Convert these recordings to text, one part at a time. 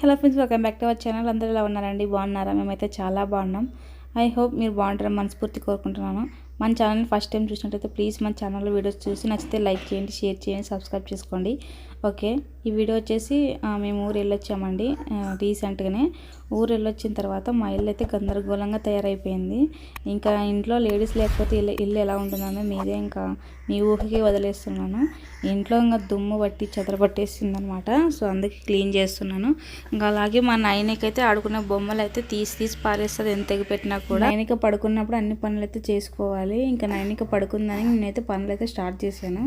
Hello friends welcome back to our channel అందరూ ఎలా ఉన్నారండి? బాగున్నారా? మేమైతే చాలా బాగున్నాం. ఐ హోప్ మీరు బాగుంటారని మనస్ఫూర్తి కోరుకుంటున్నాను. మన ఛానల్ ఫస్ట్ టైం చూసినట్టయితే ప్లీజ్ మన ఛానల్లో వీడియోస్ చూసి నచ్చితే లైక్ చేయండి షేర్ చేయండి సబ్స్క్రైబ్ చేసుకోండి. ఓకే ఈ వీడియో వచ్చేసి మేము ఊరు వెళ్ళొచ్చామండి రీసెంట్గానే. ఊరు వెళ్ళొచ్చిన తర్వాత మా ఇల్లు అయితే గందరగోళంగా తయారైపోయింది. ఇంకా ఇంట్లో లేడీస్ లేకపోతే ఇల్లు ఇల్లు ఎలా ఉంటుందని మీదే ఇంకా మీ ఊహకి వదిలేస్తున్నాను. ఇంట్లో ఇంకా దుమ్ము పట్టి చెదర పట్టేసింది అనమాట సో అందుకే క్లీన్ చేస్తున్నాను. ఇంకా అలాగే మా నాయనకైతే ఆడుకునే బొమ్మలు అయితే తీసి తీసి పారేస్తుంది ఎంత ఎగిపెట్టినా కూడా. నైనిక పడుకున్నప్పుడు అన్ని పనులు అయితే చేసుకోవాలి. ఇంకా నైనిక పడుకుందని నేనైతే పనులు అయితే స్టార్ట్ చేశాను.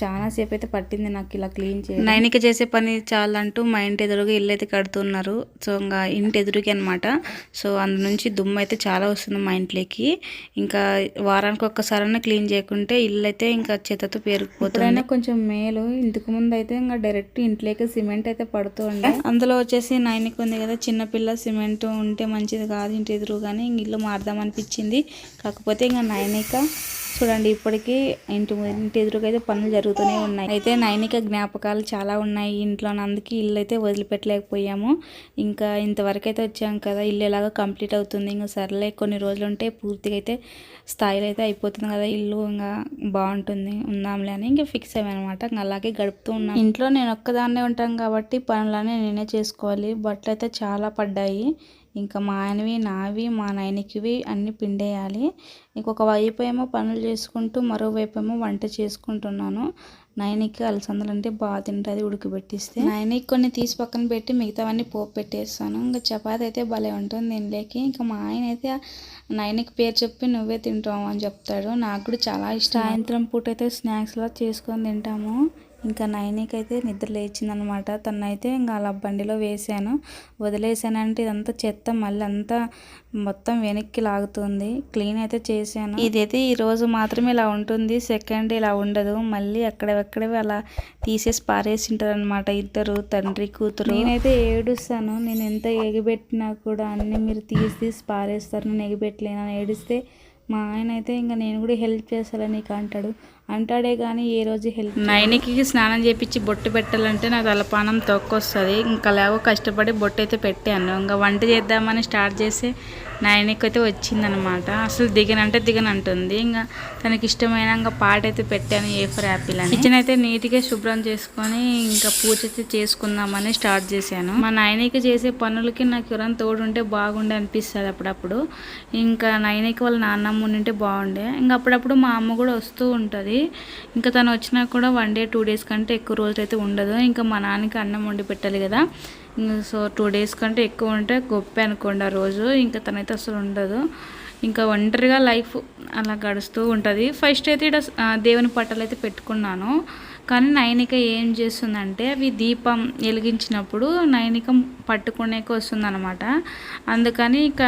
చాలా సేపు అయితే పట్టింది నాకు ఇలా క్లీన్ చేయాలి నైనిక చేసే పని చాలంటూ మా ఇంటి ఎదురుగా ఇల్లు అయితే కడుతున్నారు. సో ఇంకా ఇంటి ఎదురుకి అనమాట సో అందు నుంచి దుమ్ము అయితే చాలా వస్తుంది మా ఇంట్లోకి. ఇంకా వారానికి ఒక్కసారైనా క్లీన్ చేయకుంటే ఇల్లు అయితే ఇంకా చెత్తతో పేరుకుపోతుంది. కొంచెం మేలు. ఇంతకు ముందు అయితే ఇంకా డైరెక్ట్ ఇంట్లోకి సిమెంట్ అయితే పడుతుండే అందులో వచ్చేసి నైనిక ఉంది కదా చిన్నపిల్ల సిమెంట్ ఉంటే మంచిది కాదు ఇంటి ఎదురు కానీ ఇంక ఇల్లు మారుదాం అనిపించింది. కాకపోతే ఇంకా నైనిక చూడండి ఇప్పటికీ ఇంటి ఇంటి ఎదురుగా అయితే పనులు జరుగుతూనే ఉన్నాయి. అయితే నైనిక జ్ఞాపకాలు చాలా ఉన్నాయి. ఇంట్లో అందుకే ఇల్లు అయితే వదిలిపెట్టలేకపోయాము. ఇంకా ఇంతవరకు అయితే వచ్చాం కదా. ఇల్లు ఎలాగో కంప్లీట్ అవుతుంది. ఇంకా సర్లే కొన్ని రోజులు ఉంటే పూర్తిగా అయితే స్థాయిలో అయితే అయిపోతుంది కదా. ఇల్లు ఇంకా బాగుంటుంది. ఉందాంలే అని ఇంకా ఫిక్స్ అయ్యామన్నమాట. ఇంకా అలాగే గడుపుతూ ఉన్నాం. ఇంట్లో నేను ఒక్కదాన్నే ఉంటాను కాబట్టి పనులన్నీ నేనే చేసుకోవాలి. బట్టలు అయితే చాలా పడ్డాయి. ఇంకా మా ఆయనవి నావి మా నాయనకివి అన్నీ పిండేయాలి. ఇంకొక వైపు ఏమో పనులు చేసుకుంటూ మరోవైపు ఏమో వంట చేసుకుంటున్నాను. నైనికి అలసందలు అంటే బాగా తింటుంది ఉడకబెట్టిస్తే నైనికి కొన్ని తీసి పక్కన పెట్టి మిగతావన్నీ పోపు పెట్టేస్తాను. ఇంకా చపాతి అయితే భలే ఉంటుంది దీనిలోకి ఇంకా మా ఆయన అయితే నైనికి పేరు చెప్పి నువ్వే తింటావు అని చెప్తాడు. నాకు కూడా చాలా ఇష్టం. సాయంత్రం పూట అయితే స్నాక్స్లా చేసుకొని తింటాము. ఇంకా నైనికి అయితే నిద్ర లేచిందనమాట. తనైతే ఇంకా అలా బండిలో వేసాను. వదిలేసానంటే ఇదంతా చెత్త మళ్ళీ అంతా మొత్తం వెనక్కి లాగుతుంది. క్లీన్ అయితే చేశాను. ఇదైతే ఈరోజు రోజు మాత్రమే ఇలా ఉంటుంది. సెకండ్ ఇలా ఉండదు. మళ్ళీ ఎక్కడెక్కడవి అలా తీసేసి పారేసింటారు అనమాట ఇద్దరు తండ్రి కూతురు. నేనైతే ఏడుస్తాను. నేను ఎంత ఎగిపెట్టినా కూడా అన్ని మీరు తీసి తీసి పారేస్తారు. నేను ఎగిపెట్టలేనని ఏడిస్తే మా ఆయన అయితే ఇంకా నేను కూడా హెల్ప్ చేస్తాను నీకు అంటాడు. అంటాడే కానీ ఏ రోజు హెల్ప్ నైనికి స్నానం చేపించి బొట్టు పెట్టాలంటే నాకు తలపానం తొక్కొస్తుంది. ఇంకా లేవో కష్టపడి బొట్టు అయితే పెట్టాను. ఇంకా వంట చేద్దామని స్టార్ట్ చేసి నైనికి అయితే వచ్చిందనమాట అసలు దిగనంటే దిగనంటుంది. ఇంకా తనకి ఇష్టమైన ఇంకా పాట అయితే పెట్టాను ఏ ఫర్ యాపిల్ అని. కిచెన్ అయితే నీట్గా శుభ్రం చేసుకొని ఇంకా పూజ అయితే చేసుకుందామని స్టార్ట్ చేశాను. మా నాయనకి చేసే పనులకి నాకు ఎవరైనా తోడు ఉంటే బాగుండే అనిపిస్తుంది అప్పుడప్పుడు. ఇంకా నైనికి వాళ్ళ నాన్నమ్మ ఉంటే బాగుండే. ఇంకా అప్పుడప్పుడు మా అమ్మ కూడా వస్తూ ఉంటుంది. ఇంకా తను వచ్చినా కూడా వన్ డే టూ డేస్ కంటే ఎక్కువ రోజులు అయితే ఉండదు. ఇంకా మా నాన్నకి అన్నం వండి పెట్టాలి కదా. సో టూ డేస్ కంటే ఎక్కువ ఉంటే గొప్ప అనుకోండి ఆ రోజు. ఇంకా తనైతే అసలు ఉండదు. ఇంకా ఒంటరిగా లైఫ్ అలా గడుస్తూ ఉంటుంది. ఫస్ట్ అయితే ఇక్కడ దేవుని పట్టాలు అయితే పెట్టుకున్నాను. కానీ నైనిక ఏం చేస్తుందంటే అవి దీపం వెలిగించినప్పుడు నైనిక పట్టుకునేకి వస్తుందన్నమాట. అందుకని ఇక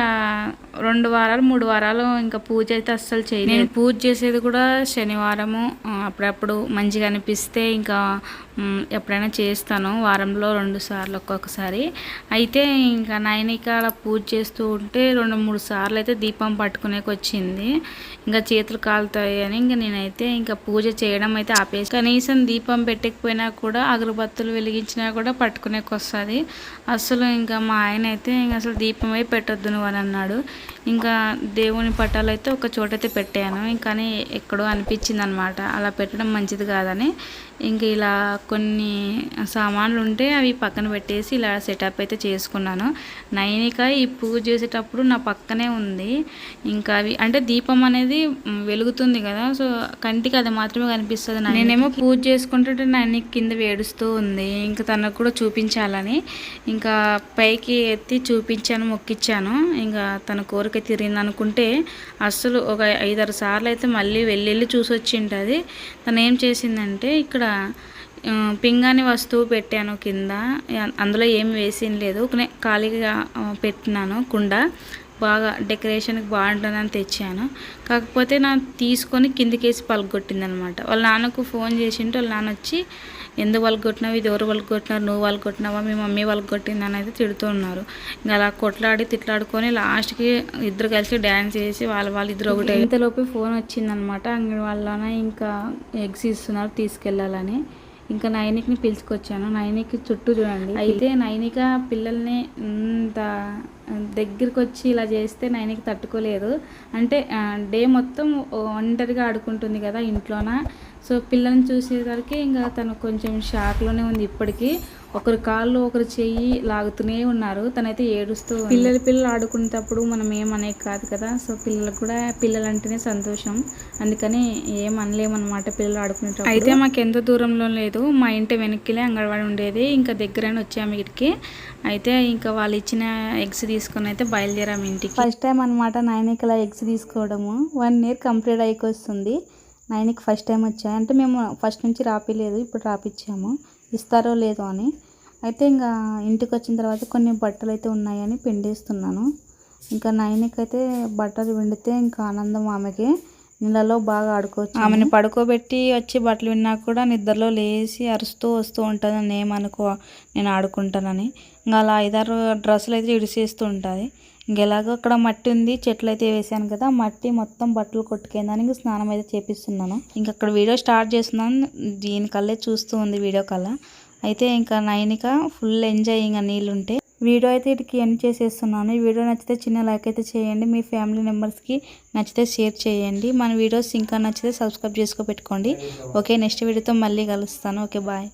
రెండు వారాలు మూడు వారాలు ఇంకా పూజ అయితే అస్సలు చేయలేదు. నేను పూజ చేసేది కూడా శనివారము అప్పుడప్పుడు మంచిగా అనిపిస్తే ఇంకా ఎప్పుడైనా చేస్తాను. వారంలో రెండు సార్లు ఒక్కొక్కసారి. అయితే ఇంకా నైనిక అలా పూజ చేస్తూ ఉంటే రెండు మూడు సార్లు అయితే దీపం పట్టుకునేకి వచ్చింది. ఇంకా చేతులు కాలుతాయి అని ఇంకా నేనైతే ఇంకా పూజ చేయడం అయితే ఆపేసి కనీసం దీపం పెట్టకపోయినా కూడా అగరబత్తులు వెలిగించినా కూడా పట్టుకునేకి వస్తుంది అసలు ఇంకా మా ఆయన అయితే ఇంకా అసలు దీపమే పెట్టొద్దు నువ్వు అని అన్నాడు. ఇంకా దేవుని పటాలు అయితే ఒక చోట అయితే పెట్టాను. కానీ ఎక్కడో అనిపించింది అనమాట అలా పెట్టడం మంచిది కాదని. ఇంక ఇలా కొన్ని సామాన్లు ఉంటే అవి పక్కన పెట్టేసి ఇలా సెటప్ అయితే చేసుకున్నాను. నైనిక ఈ పూజ చేసేటప్పుడు నా పక్కనే ఉంది. ఇంకా అవి అంటే దీపం అనేది వెలుగుతుంది కదా. సో కంటికి అది మాత్రమే కనిపిస్తుంది నేనేమో పూజ చేసుకుంటుంటే నైనిక కింద వేడుస్తూ ఉంది. ఇంకా తనకు కూడా చూపించాలని. ఇంకా పైకి ఎత్తి చూపించాను మొక్కిచ్చాను. ఇంకా తన కోరిక తీరింది అనుకుంటే అస్సలు ఒక ఐదారు సార్లు అయితే మళ్ళీ వెళ్ళి వెళ్ళి చూసి వచ్చింటుంది తను ఏం చేసిందంటే ఇక్కడ పింగాని పింగాణి వస్తువు పెట్టాను కింద. అందులో ఏం వేసిన లేదు. ఖాళీగా పెట్టినాను కుండ. బాగా డెకరేషన్కి బాగుంటుందని తెచ్చాను. కాకపోతే నా తీసుకొని కిందికేసి పలగొట్టింది అనమాట వాళ్ళ నాన్నకు ఫోన్ చేసింటే వాళ్ళ నాన్న వచ్చి ఎందుకు వాళ్ళకి ఇది ఎవరు వాళ్ళకి నువ్వు వాళ్ళకి కొట్టినావా మీ మమ్మీ వాళ్ళకి కొట్టింది అని అయితే తిడుతూ ఉన్నారు. ఇంకా అలా కొట్లాడి తిట్లాడుకొని లాస్ట్కి ఇద్దరు కలిసి డ్యాన్స్ చేసి వాళ్ళ వాళ్ళు ఇద్దరు ఒకటే ఇంతలోపు ఫోన్ వచ్చిందనమాట. అంగడి వాళ్ళన ఇంకా ఎగ్స్ ఇస్తున్నారు తీసుకెళ్ళాలని. ఇంకా నైనిక్ని పిలుచుకొచ్చాను. నైనిక్ చుట్టూ చూడండి. అయితే నైనిక పిల్లల్ని ఇంత దగ్గరికి వచ్చి ఇలా చేస్తే నైనికి తట్టుకోలేదు. అంటే డే మొత్తం ఒంటరిగా ఆడుకుంటుంది కదా ఇంట్లోన? సో పిల్లల్ని చూసేసరికి ఇంకా తను కొంచెం షాక్లోనే ఉంది ఇప్పటికీ. ఒకరి కాళ్ళు ఒకరు చెయ్యి లాగుతూనే ఉన్నారు. తనైతే ఏడుస్తూ. పిల్లలు పిల్లలు ఆడుకునేటప్పుడు మనం ఏమనే కాదు కదా. సో పిల్లలకు కూడా పిల్లలు అంటేనే సంతోషం. అందుకని ఏం అనలేమన్నమాట పిల్లలు ఆడుకునేటప్పుడు. అయితే మాకు ఎంత దూరంలో లేదు. మా ఇంటి వెనక్కిలే అంగన్వాడి ఉండేది. ఇంకా దగ్గరని వచ్చాము ఇక్కడికి అయితే ఇంకా వాళ్ళు ఇచ్చిన ఎగ్స్ తీసుకొని అయితే బయలుదేరాము ఇంటికి. ఫస్ట్ టైం అనమాట ఇలా ఎగ్స్ తీసుకోవడము. వన్ ఇయర్ కంప్లీట్ అయికి వస్తుంది నైన్కి ఫస్ట్ టైం వచ్చాయి. అంటే మేము ఫస్ట్ నుంచి రాపిలేదు ఇప్పుడు రాపిచ్చాము. ఇస్తారో లేదో అని. అయితే ఇంకా ఇంటికి వచ్చిన తర్వాత కొన్ని బట్టలు అయితే ఉన్నాయని పిండిస్తున్నాను. ఇంకా నైన్కి అయితే బట్టలు పిండితే ఇంకా ఆనందం ఆమెకి. నీళ్ళలో బాగా ఆడుకోవచ్చు. ఆమెను పడుకోబెట్టి వచ్చి బట్టలు విన్నా కూడా నిద్రలో లేచి అరుస్తూ వస్తూ ఉంటుంది అని ఏమనుకో నేను ఆడుకుంటానని. ఇంకా అలా ఐదారు డ్రెస్సులు అయితే ఇడిసేస్తూ ఉంటుంది. ఇంకెలాగో అక్కడ మట్టి ఉంది చెట్లు అయితే వేసాను కదా మట్టి మొత్తం బట్టలు కొట్టుకేందని స్నానం అయితే చేపిస్తున్నాను. ఇంక అక్కడ వీడియో స్టార్ట్ చేస్తున్నాను దీనికల్లే చూస్తూ ఉంది వీడియో కల్లా అయితే ఇంకా నైనిక ఫుల్ ఎంజాయ్ ఇంకా నీళ్ళుంటే. వీడియో అయితే ఇటుకి ఎండ్ చేసేస్తున్నాను. ఈ వీడియో నచ్చితే చిన్న లైక్ అయితే చేయండి మీ ఫ్యామిలీ మెంబర్స్కి నచ్చితే షేర్ చేయండి. మన వీడియోస్ ఇంకా నచ్చితే సబ్స్క్రైబ్ చేసుకో పెట్టుకోండి. ఓకే నెక్స్ట్ వీడియోతో మళ్ళీ కలుస్తాను. Okay bye.